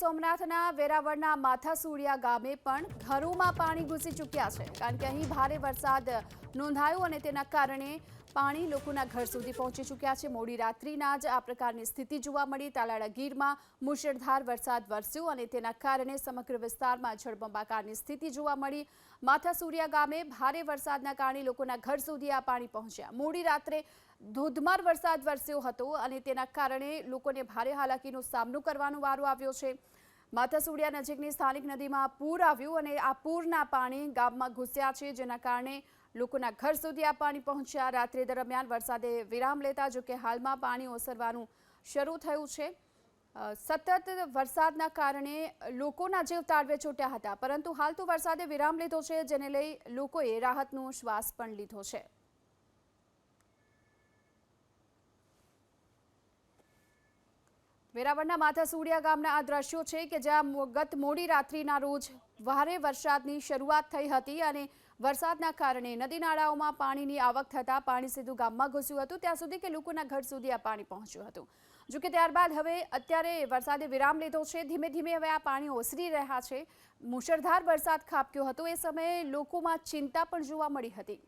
સોમનાથના વેરાવળના માથાસુડિયા ગામે પણ ઘરોમાં પાણી ઘૂસી ચૂક્યા છે, કારણ કે અહીં ભારે વરસાદ નોંધાયો અને તેના કારણે પાણી લોકોના ઘર સુધી પહોંચી ચૂક્યા છે. મોડી રાત્રિના જ આ પ્રકારની સ્થિતિ જોવા મળી. તાલાળા ગીરમાં મુશળધાર વરસાદ વરસ્યો અને તેના કારણે સમગ્ર વિસ્તારમાં જળબંબાકારની સ્થિતિ જોવા મળી. માથાસુરિયા ગામે ભારે વરસાદના કારણે લોકોના ઘર સુધી આ પાણી પહોંચ્યા. મોડી રાત્રે ધોધમાર વરસાદ વરસ્યો હતો અને તેના કારણે લોકોને ભારે હાલાકીનો સામનો કરવાનો વારો આવ્યો છે. માથાસુડિયા નજીકની સ્થાનિક નદીમાં પૂર આવ્યું અને આ પૂરના પાણી ગામમાં ઘૂસ્યા છે, જેના કારણે લોકોના ઘર સુધી આ પાણી પહોંચ્યા. રાત્રે દરમિયાન વરસાદે વિરામ લેતા, જો કે હાલમાં પાણી ઓસરવાનું શરૂ થયું છે. સતત વરસાદના કારણે લોકોના જીવ તાળવે છૂટ્યા હતા, પરંતુ હાલ તો વરસાદે વિરામ લીધો છે, જેને લઈ લોકોએ રાહતનો શ્વાસ પણ લીધો છે. વેરાવળના માથાસુડિયા ગામના આ દ્રશ્યો છે કે જ્યાં ગત મોડી રાત્રિના રોજ ભારે વરસાદની શરૂઆત થઈ હતી અને વરસાદના કારણે નદી નાળાઓમાં પાણીની આવક થતાં પાણી સીધું ગામમાં ઘૂસ્યું હતું. ત્યાં સુધી કે લોકોના ઘર સુધી આ પાણી પહોંચ્યું હતું. જો કે ત્યારબાદ હવે અત્યારે વરસાદે વિરામ લીધો છે. ધીમે ધીમે હવે આ પાણી ઓસરી રહ્યા છે. મુશળધાર વરસાદ ખાબક્યો હતો. એ સમયે લોકોમાં ચિંતા પણ જોવા મળી હતી.